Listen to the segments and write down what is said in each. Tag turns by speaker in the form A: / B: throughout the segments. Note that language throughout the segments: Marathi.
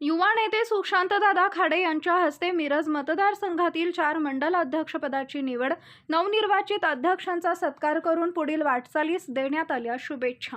A: युवा नेते सुशांतदादा खाडे यांच्या हस्ते मिरज मतदारसंघातील चार मंडल अध्यक्षपदाची निवड नवनिर्वाचित अध्यक्षांचा सत्कार करून पुढील वाटचालीस देण्यात आल्या शुभेच्छा.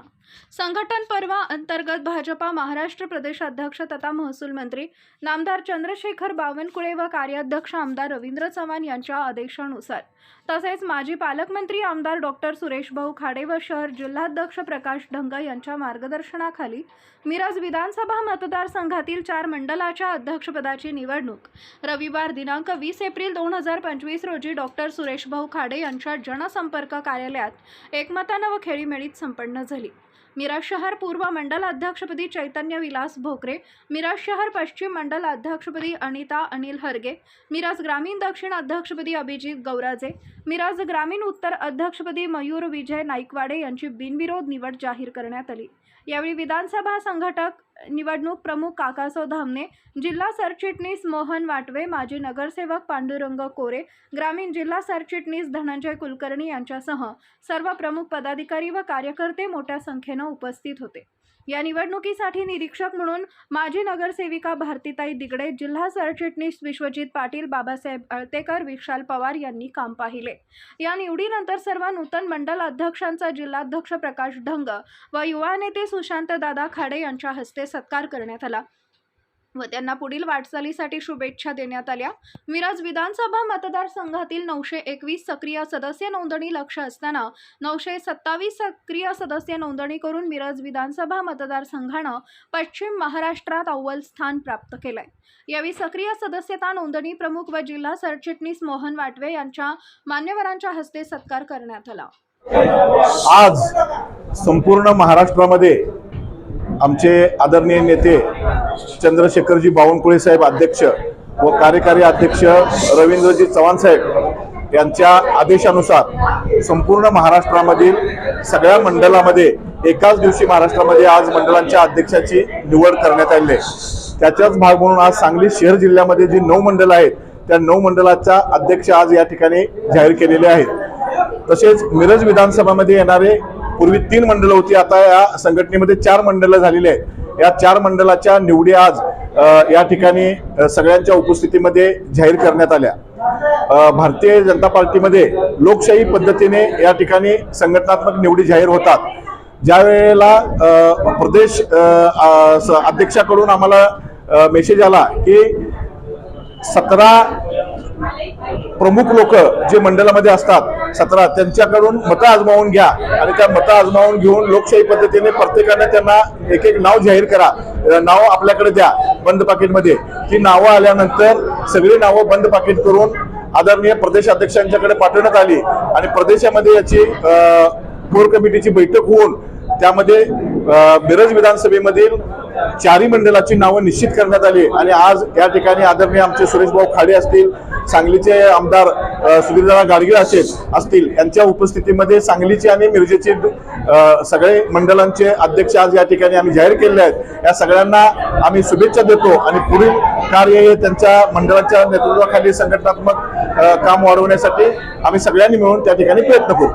A: संघटन पर्वा अंतर्गत भाजपा महाराष्ट्र प्रदेश अध्यक्ष तथा महसूल मंत्री नामदार चंद्रशेखर बावनकुळे व कार्याध्यक्ष आमदार रवींद्र चव्हाण यांच्या आदेशानुसार तसेच माजी पालकमंत्री आमदार डॉक्टर सुरेश भाऊ खाडे व शहर जिल्हाध्यक्ष प्रकाश ढंग यांच्या मार्गदर्शनाखाली मिरज विधानसभा मतदारसंघातील चार मंडलाच्या अध्यक्षपदाची निवडणूक. रविवार दिनांक वीस एप्रिल दोन हजार पंचवीस रोजी डॉक्टर सुरेश भाऊ खाडे यांच्या जनसंपर्क कार्यालयात एकमतानं व खेळीमेळीत संपन्न झाली. मिराज शहर पूर्व मंडल अध्यक्षपदी चैतन्य विलास भोकरे मिराज शहर पश्चिम मंडल अध्यक्षपदी अनिता अनिल हरगे मिराज ग्रामीण दक्षिण अध्यक्षपदी अभिजित गौराजे मिराज ग्रामीण उत्तर अध्यक्षपदी मयूर विजय नाईकवाडे यांची बिनविरोध निवड जाहीर करण्यात आली. यावेळी विधानसभा संघटक निवडणूक प्रमुख काकासो धामणे जिल्हा सरचिटणीस मोहन वाटवे माजी नगरसेवक पांडुरंग कोरे ग्रामीण जिल्हा सरचिटणीस धनंजय कुलकर्णी यांच्यासह सर्व प्रमुख पदाधिकारी व कार्यकर्ते मोठ्या संख्येनं उपस्थित होते. या निवडणुकीसाठी निरीक्षक म्हणून माजी नगरसेविका भारतीताई दिगडे जिल्हा सरचिटणीस विश्वजित पाटील बाबासाहेब अळतेकर विशाल पवार यांनी काम पाहिले. या निवडीनंतर सर्व नूतन मंडल अध्यक्षांचा जिल्हाध्यक्ष प्रकाश ढंग व युवा नेते सुशांत दादा खाडे यांच्या हस्ते सत्कार करण्यात आला. व त्यांना पुढील वाटचालीसाठी शुभेच्छा देण्यात आल्या. मिरज विधानसभा मतदारसंघातील नऊशे एकवीस सक्रिय सदस्य नोंदणी लक्ष असताना नऊशे सत्तावीस सक्रिय सदस्य नोंदणी करून मिरज विधानसभा मतदारसंघानं पश्चिम महाराष्ट्रात अव्वल स्थान प्राप्त केलंय. यावेळी सक्रिय सदस्यता नोंदणी प्रमुख व जिल्हा सरचिटणीस मोहन वाटवे यांच्या मान्यवरांच्या हस्ते सत्कार करण्यात आला.
B: आज संपूर्ण महाराष्ट्रामध्ये आमचे आदरणीय नेते चंद्रशेखरजी बावनकुळे साहेब अध्यक्ष व कार्यकारी अध्यक्ष रवींद्रजी चव्हाण साहेब यांच्या आदेशानुसार संपूर्ण महाराष्ट्रामधील सगळ्या मंडळामध्ये एकाच दिवशी महाराष्ट्रामध्ये आज मंडळांच्या अध्यक्षाची निवड करण्यात आली आहे. त्याचाच भाग म्हणून आज सांगली शहर जिल्ह्यामध्ये जी नऊ मंडळ आहेत त्या नऊ मंडळाचा अध्यक्ष आज या ठिकाणी जाहीर केलेले आहेत. तसेच मिरज विधानसभामध्ये येणारे पूर्वी तीन मंडळं होती आता या संघटनेमध्ये चार मंडळं झालेली आहेत. या चार मंडळाच्या निवडी आज या ठिकाणी सगळ्यांच्या उपस्थितीमध्ये जाहीर करण्यात आल्या. भारतीय जनता पार्टीमध्ये लोकशाही पद्धतीने या ठिकाणी संघटनात्मक निवडी जाहीर होतात. ज्या वेळेला प्रदेश अध्यक्षाकडून आम्हाला मेसेज आला की सतरा प्रमुख लोक जे मंडळामध्ये असतात सतरा त्यांच्याकडून मतं आजमावून घ्या. आणि त्या मतं आजमावून घेऊन लोकशाही पद्धतीने प्रत्येकाने त्यांना एक एक नाव जाहीर करा. नाव आपल्याकडे द्या बंद पाकिटमध्ये. ती नावं आल्यानंतर सगळी नावं बंद पाकिट करून आदरणीय प्रदेश अध्यक्षांच्याकडे पाठवण्यात आली. आणि प्रदेशामध्ये याची कोर कमिटीची बैठक होऊन त्यामध्ये मिरज विधानसभेमधील चारही मंडळाची नावं निश्चित करण्यात आली. आणि आज या ठिकाणी आदरणीय आमचे सुरेशभाऊ खाडे असतील सांगलीचे आमदार अ, सुधीरदादा गाडगीळ असेल असतील यांच्या उपस्थितीमध्ये सांगलीचे आणि मिरजेचे सगळे मंडळांचे अध्यक्ष आज या ठिकाणी आम्ही जाहीर केलेले आहेत. या सगळ्यांना आम्ही शुभेच्छा देतो आणि पुढील कार्य हे त्यांच्या मंडळाच्या नेतृत्वाखाली संघटनात्मक काम वाढवण्यासाठी आम्ही सगळ्यांनी मिळून त्या ठिकाणी प्रयत्न करू.